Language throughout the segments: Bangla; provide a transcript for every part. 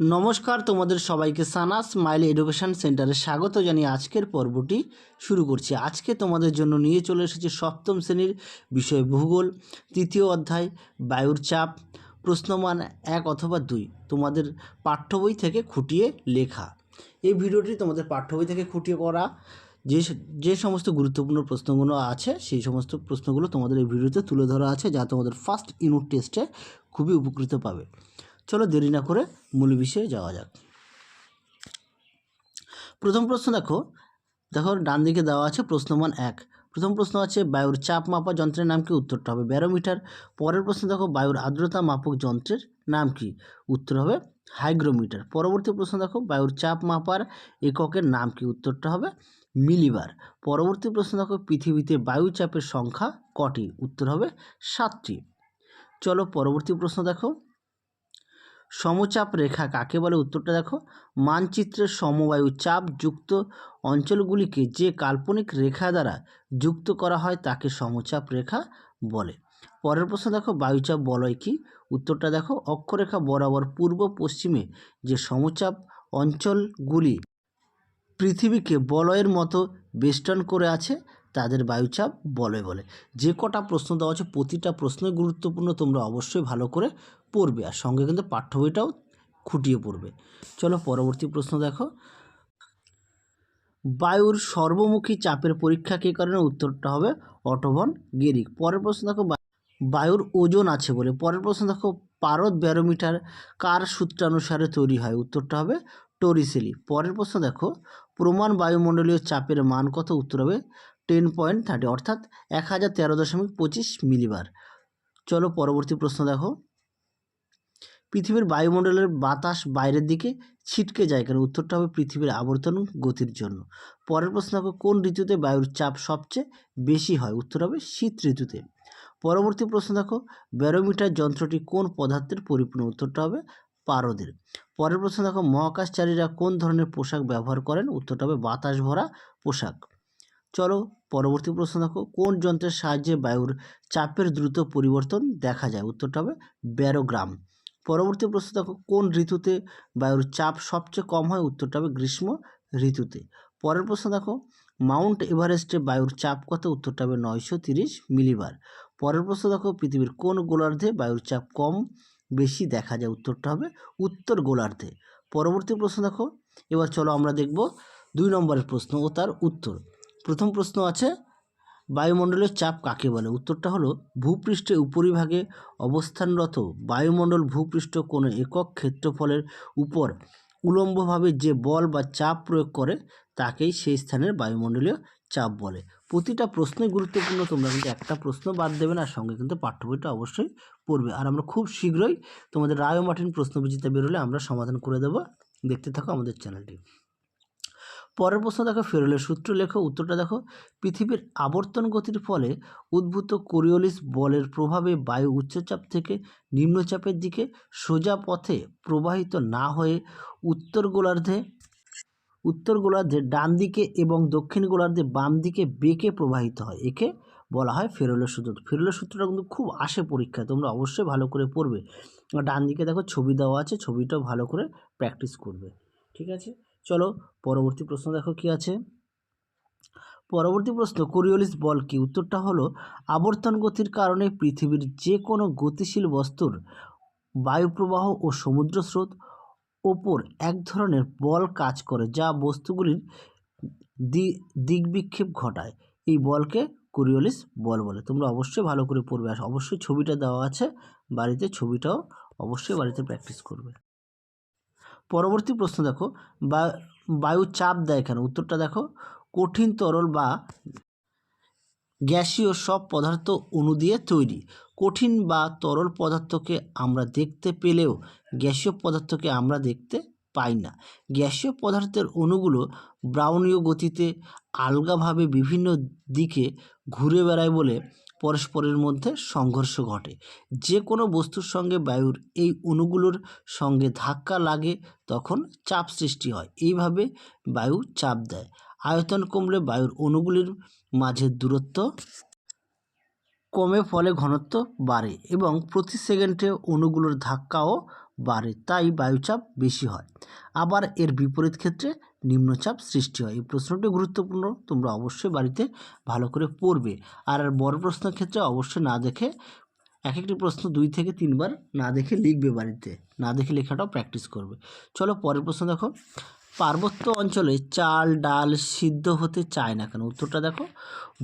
নমস্কার, তোমাদের সবাইকে সানা স্মাইল এডুকেশন সেন্টারে স্বাগত জানিয়ে আজকের পর্বটি শুরু করছি। আজকে তোমাদের জন্য নিয়ে চলে এসেছি সপ্তম শ্রেণির বিষয় ভূগোল, তৃতীয় অধ্যায়, বায়ুর চাপ, প্রশ্নমান এক অথবা দুই, তোমাদের পাঠ্য বই থেকে খুঁটিয়ে লেখা। এই ভিডিওটি তোমাদের পাঠ্য বই থেকে খুঁটিয়ে করা, যে যে সমস্ত গুরুত্বপূর্ণ প্রশ্নগুলো আছে, সেই সমস্ত প্রশ্নগুলো তোমাদের এই ভিডিওতে তুলে ধরা আছে, যা তোমাদের ফার্স্ট ইউনিট টেস্টে খুবই উপকৃত পাবে। চলো দেরি না করে মূল বিষয়ে যাওয়া যাক। প্রথম প্রশ্ন দেখো দেখো ডান দিকে দেওয়া আছে প্রশ্নমান এক। প্রথম প্রশ্ন আছে, বায়ুর চাপ মাপা যন্ত্রের নাম কি? উত্তরটা হবে ব্যারোমিটার। পরের প্রশ্ন দেখো, বায়ুর আর্দ্রতা মাপক যন্ত্রের নাম কি? উত্তর হবে হাইগ্রোমিটার। পরবর্তী প্রশ্ন দেখো, বায়ুর চাপ মাপার এককের নাম কি? উত্তরটা হবে মিলিবার। পরবর্তী প্রশ্ন দেখো, পৃথিবীতে বায়ু চাপের সংখ্যা কটি? উত্তর হবে সাতটি। চলো পরবর্তী প্রশ্ন দেখো সমচাপ রেখা কাকে বলে? উত্তরটা দেখো। মানচিত্রের সমবায়ু চাপ যুক্ত অঞ্চলগুলিকে যে কাল্পনিক রেখা দ্বারা যুক্ত করা হয় তাকে সমচাপ রেখা বলে। পরের প্রশ্ন দেখো, বায়ুচাপ বলয় কি? উত্তরটা দেখো, অক্ষরেখা বরাবর পূর্ব পশ্চিমে যে সমচাপ অঞ্চলগুলি পৃথিবীকে বলয়ের মতো বেষ্টন করে আছে তাদের বায়ুচাপ বলে বলে। যে কটা প্রশ্ন দেওয়া আছে, প্রতিটা প্রশ্নই গুরুত্বপূর্ণ, তোমরা অবশ্যই ভালো করে পড়বে। আর সঙ্গে কিন্তু পাঠ্য বইটাও খুঁটিয়ে পড়বে। চলো পরবর্তী প্রশ্ন দেখো। বায়ুর সর্বমুখী চাপের পরীক্ষা কে কারণে উত্তরটা হবে অটোভন গেরিক। পরের প্রশ্ন দেখো বায়ুর ওজন আছে বলে। পরের প্রশ্ন দেখো, পারদ ব্যারোমিটার কার সূত্রানুসারে তৈরি হয়? উত্তরটা হবে টরিসেলি। পরের প্রশ্ন দেখো, প্রমাণ বায়ুমণ্ডলীয় চাপের মান কত? উত্তর হবে টেন পয়েন্ট থার্টি অর্থাৎ এক হাজার তেরো দশমিক পঁচিশ মিলিবার চলো পরবর্তী প্রশ্ন দেখো। পৃথিবীর বায়ুমণ্ডলের বাতাস বাইরের দিকে ছিটকে যায় কেন? উত্তরটা হবে পৃথিবীর আবর্তন গতির জন্য। পরের প্রশ্ন দেখো, কোন ঋতুতে বায়ুর চাপ সবচেয়ে বেশি হয়? উত্তর হবে শীত ঋতুতে। পরবর্তী প্রশ্ন দেখো, ব্যারোমিটার যন্ত্রটি কোন পদার্থের পরিপূর্ণ? উত্তরটা হবে পারদের। পরের প্রশ্ন দেখো, মহাকাশচারীরা কোন ধরনের পোশাক ব্যবহার করেন? উত্তরটা হবে বাতাস ভরা পোশাক। চলো পরবর্তী প্রশ্ন দেখো, কোন যন্ত্রের সাহায্যে বায়ুর চাপের দ্রুত পরিবর্তন দেখা যায়? উত্তরটা হবে ব্যারোগ্রাম। পরবর্তী প্রশ্ন দেখো, কোন ঋতুতে বায়ুর চাপ সবচেয়ে কম হয়? উত্তরটা হবে গ্রীষ্ম ঋতুতে। পরের প্রশ্ন দেখো, মাউন্ট এভারেস্টে বায়ুর চাপ কত? উত্তরটা হবে নয়শো তিরিশ মিলিবার। পরের প্রশ্ন দেখো, পৃথিবীর কোন গোলার্ধে বায়ুর চাপ কম বেশি দেখা যায়? উত্তরটা হবে উত্তর গোলার্ধে। পরবর্তী প্রশ্ন দেখো, এবার চলো আমরা দেখব দুই নম্বরের প্রশ্ন ও তার উত্তর। প্রথম প্রশ্ন আছে, বায়ুমণ্ডলের চাপ কাকে বলে? উত্তরটা হলো ভূপৃষ্ঠে উপরিভাগে অবস্থানরত বায়ুমণ্ডল ভূপৃষ্ঠ কোনো একক ক্ষেত্রফলের উপর উলম্বভাবে যে বল বা চাপ প্রয়োগ করে, তাকেই সেই স্থানের বায়ুমণ্ডলীয় চাপ বলে। প্রতিটা প্রশ্নই গুরুত্বপূর্ণ, তোমরা কিন্তু একটা প্রশ্ন বাদ দেবে না সঙ্গে কিন্তু পাঠ্য বইটা অবশ্যই পড়বে। আর আমরা খুব শীঘ্রই তোমাদের রায় মার্টিন প্রশ্নবিচিতা বেরোলে আমরা সমাধান করে দেবো। দেখতে থাকো আমাদের চ্যানেলটি। পরের প্রশ্ন দেখো, ফেরলের সূত্র লেখো, উত্তরটা দেখো। পৃথিবীর আবর্তন গতির ফলে উদ্ভূত কোরিওলিস বলের প্রভাবে বায়ু উচ্চচাপ থেকে নিম্নচাপের দিকে সোজা পথে প্রবাহিত না হয়ে উত্তর গোলার্ধে উত্তর গোলার্ধে ডান দিকে এবং দক্ষিণ গোলার্ধে বাম দিকে বেঁকে প্রবাহিত হয়। একে বলা হয় ফেরলের সূত্র। ফেরলের সূত্রটা কিন্তু খুব আসে পরীক্ষায়, তোমরা অবশ্যই ভালো করে পড়বে। ডান দিকে দেখো, ছবি দেওয়া আছে, ছবিটাও ভালো করে প্র্যাকটিস করবে। ঠিক আছে? চলো পরবর্তী প্রশ্ন দেখো কি আছে। পরবর্তী প্রশ্ন, কোরিওলিস বল কি? উত্তরটা হলো, আবর্তন গতির কারণে পৃথিবীর যে কোনো গতিশীল বস্তুর বায়ুপ্রবাহ ও সমুদ্র স্রোত ওপর এক ধরনের বল কাজ করে, যা বস্তুগুলির দিকবিক্ষেপ ঘটায়। এই বলকে কোরিওলিস বল বলে। তোমরা অবশ্যই ভালো করে পড়বে। আর অবশ্যই ছবিটা দেওয়া আছে, বাড়িতে ছবিটাও অবশ্যই বাড়িতে প্র্যাকটিস করবে। পরবর্তী প্রশ্ন দেখো, বা- বায়ু চাপ দেয় কেন? উত্তরটা দেখো, কঠিন তরল বা গ্যাসীয় সব পদার্থ অণু দিয়ে তৈরি। কঠিন বা তরল পদার্থকে আমরা দেখতে পেলেও গ্যাসীয় পদার্থকে আমরা দেখতে পাই না। গ্যাসীয় পদার্থের অণুগুলো ব্রাউনীয় গতিতে আলগাভাবে বিভিন্ন দিকে ঘুরে বেড়ায় বলে পরস্পরের মধ্যে সংঘর্ষ ঘটে। যে কোনো বস্তুর সঙ্গে বায়ুর এই অণুগুলোর সঙ্গে ধাক্কা লাগে, তখন চাপ সৃষ্টি হয়। এইভাবে বায়ু চাপ দেয়। আয়তন কমলে বায়ুর অণুগুলির মাঝের দূরত্ব কমে, ফলে ঘনত্ব বাড়ে এবং প্রতি সেকেন্ডে অণুগুলোর ধাক্কাও বাড়ে, তাই বায়ুচাপ বেশি হয়। আবার এর বিপরীত ক্ষেত্রে নিম্নচাপ সৃষ্টি হয়। এই প্রশ্নটি গুরুত্বপূর্ণ, তোমরা অবশ্যই বাড়িতে ভালো করে পড়বে। আর বড় প্রশ্নের ক্ষেত্রে অবশ্যই না দেখে এক একটি প্রশ্ন দুই থেকে তিনবার না দেখে লিখবে বাড়িতে। না দেখে লেখাটাও প্র্যাকটিস করবে। চলো পরের প্রশ্ন দেখো। পার্বত্য অঞ্চলে চাল, ডাল সিদ্ধ হতে চায় না কেন? উত্তরটা দেখো।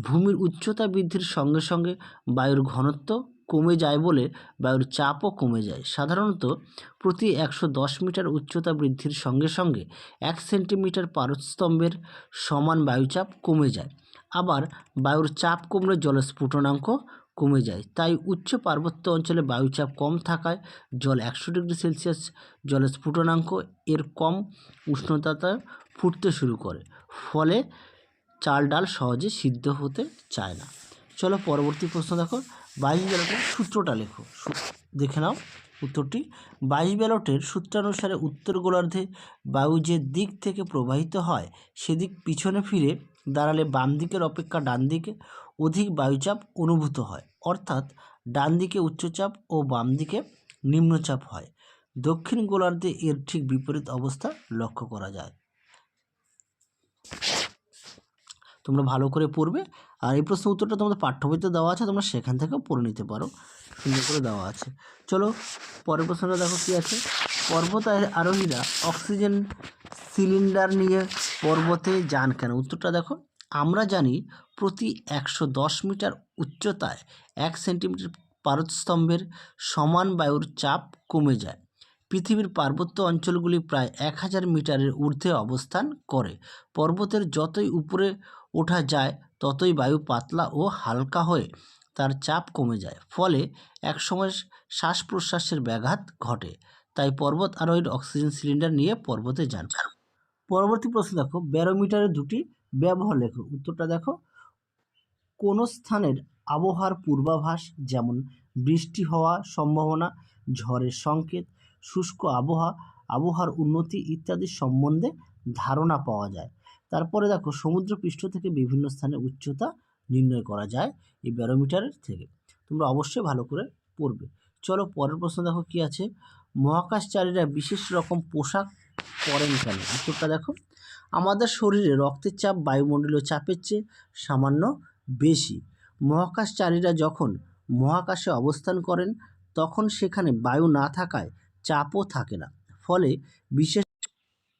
ভূমির উচ্চতা বৃদ্ধির সঙ্গে সঙ্গে বায়ুর ঘনত্ব কমে যায় বলে বায়ুর চাপও কমে যায়। সাধারণত প্রতি একশো দশ মিটার উচ্চতা বৃদ্ধির সঙ্গে সঙ্গে এক সেন্টিমিটার পারস্তম্ভের সমান বায়ুচাপ কমে যায়। আবার বায়ুর চাপ কমলে জলস্ফুটনাঙ্ক কমে যায়। তাই উচ্চ পার্বত্য অঞ্চলে বায়ুচাপ কম থাকায় জল একশো ডিগ্রি সেলসিয়াস জলের স্ফুটনাঙ্ক এর কম উষ্ণতাতে ফুটতে শুরু করে। ফলে চাল ডাল সহজে সিদ্ধ হতে চায় না। চলো পরবর্তী প্রশ্ন দেখো। বাইশ ব্যালটের সূত্রটা লেখো। দেখে নাও উত্তরটি। বাইশ ব্যালটের সূত্রানুসারে উত্তর গোলার্ধে বায়ু যে দিক থেকে প্রবাহিত হয়, সেদিক পিছনে ফিরে দাঁড়ালে বাম দিকের অপেক্ষা ডান দিকে অধিক বায়ুচাপ অনুভূত হয়, অর্থাৎ ডান দিকে উচ্চচাপ ও বাম দিকে নিম্নচাপ হয়। দক্ষিণ গোলার্ধে এর ঠিক বিপরীত অবস্থা লক্ষ্য করা যায়। তোমরা ভালো করে পড়বে। আর এই প্রশ্ন উত্তরটা তোমাদের পাঠ্য বইতে দেওয়া আছে, তোমরা সেখান থেকেও পড়ে নিতে পারো। সুন্দর করে দেওয়া আছে। চলো, পরের প্রশ্নটা দেখো কী আছে? পর্বত আরোহীরা অক্সিজেন সিলিন্ডার নিয়ে পর্বতে যান কেন? উত্তরটা দেখো, আমরা জানি প্রতি একশো দশ মিটার উচ্চতায় এক সেন্টিমিটার পারস্তম্ভের সমান বায়ুর চাপ কমে যায়। পৃথিবীর পার্বত্য অঞ্চলগুলি প্রায় এক হাজার মিটারের ঊর্ধ্বে অবস্থান করে। পর্বতের যতই উপরে ওঠা যায়, ততই বায়ু পাতলা ও হালকা হয়ে তার চাপ কমে যায়। ফলে একসময় শ্বাস প্রশ্বাসের ব্যাঘাত ঘটে। তাই পর্বত আরোহীর অক্সিজেন সিলিন্ডার নিয়ে পর্বতে যান। পরবর্তী প্রশ্ন দেখো ব্যারোমিটারের দুটি ব্যবহার লেখো। উত্তরটা দেখো, কোনো স্থানের আবহাওয়ার পূর্বাভাস যেমন বৃষ্টি হওয়া সম্ভাবনা, ঝড়ের সংকেত, শুষ্ক আবহাওয়া, আবহাওয়ার উন্নতি ইত্যাদি সম্বন্ধে ধারণা পাওয়া যায়। তারপরে দেখো সমুদ্রপৃষ্ঠ থেকে বিভিন্ন স্থানে উচ্চতা নির্ণয় করা যায় এই ব্যারোমিটারের থেকে। তোমরা অবশ্যই ভালো করে পড়বে। চলো পরের প্রশ্ন দেখো কি আছে? মহাকাশচারীরা বিশেষ রকম পোশাক পরেন কেন? উত্তরটা দেখো, আমাদের শরীরে রক্তের চাপ বায়ুমণ্ডলীয় চাপের চেয়ে সামান্য বেশি। মহাকাশচারীরা যখন মহাকাশে অবস্থান করেন, তখন সেখানে বায়ু না থাকায় চাপও থাকে না। ফলে বিশেষ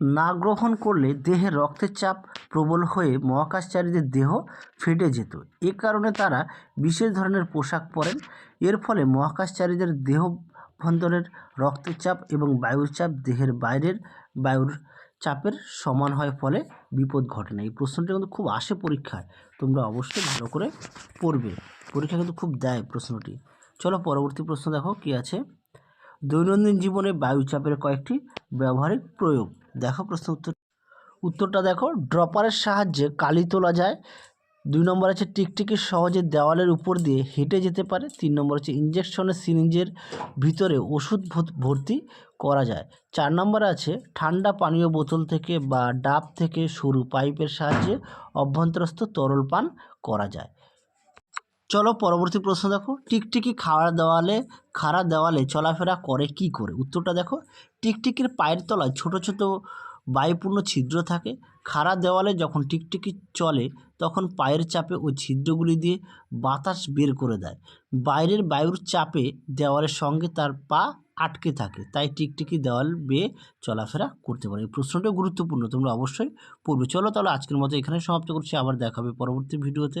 না গ্রহণ করলে দেহে রক্তের চাপ প্রবল হয়ে মহাকাশচারীদের দেহ ফেটে যেত। এ কারণে তারা বিশেষ ধরনের পোশাক পরেন। এর ফলে মহাকাশচারীদের দেহভন্তরের রক্তের চাপ এবং বায়ুর চাপ দেহের বাইরের বায়ুর চাপের সমান হয় ফলে বিপদ ঘটে না। এই প্রশ্নটা কিন্তু খুব আসে পরীক্ষায়। তোমরা অবশ্যই ভালো করে পড়বে। পরীক্ষা কিন্তু খুব দেয় প্রশ্নটি। চলো পরবর্তী প্রশ্ন দেখো, কি আছে? দৈনন্দিন জীবনে বায়ুচাপের কয়েকটি ব্যবহারিক প্রয়োগ। দেখো প্রশ্ন উত্তর। উত্তরটা দেখো, ড্রপারের সাহায্যে কালি তোলা যায়। দুই নম্বর আছে টিকটিকি সহজে দেওয়ালের উপর দিয়ে হেঁটে যেতে পারে। তিন নম্বর হচ্ছে ইঞ্জেকশনের সিরিঞ্জের ভিতরে ওষুধ ভর্তি করা যায়। চার নম্বর আছে ঠান্ডা পানীয় বোতল থেকে বা ডাব থেকে সরু পাইপের সাহায্যে অভ্যন্তরস্থ তরল পান করা যায়। চলো পরবর্তী প্রশ্ন দেখো। টিকটিকি খাওয়ার দেওয়ালে, খাড়া দেওয়ালে চলাফেরা করে কি করে? উত্তরটা দেখো। টিকটিকির পায়ের তলায় ছোট ছোট বায়ুপূর্ণ ছিদ্র থাকে। খাড়া দেওয়ালে যখন টিকটিকি চলে, তখন পায়ের চাপে ওই ছিদ্রগুলি দিয়ে বাতাস বের করে দেয়। বাইরের বায়ুর চাপে দেওয়ালের সঙ্গে তার পা আটকে থাকে, তাই টিকটিকি দেওয়াল বেয়ে চলাফেরা করতে পারে। এই প্রশ্নটা গুরুত্বপূর্ণ, তোমরা অবশ্যই পড়বে। চলো তাহলে আজকের মতো এখানে সমাপ্ত করছি। আবার দেখাবে পরবর্তী ভিডিওতে।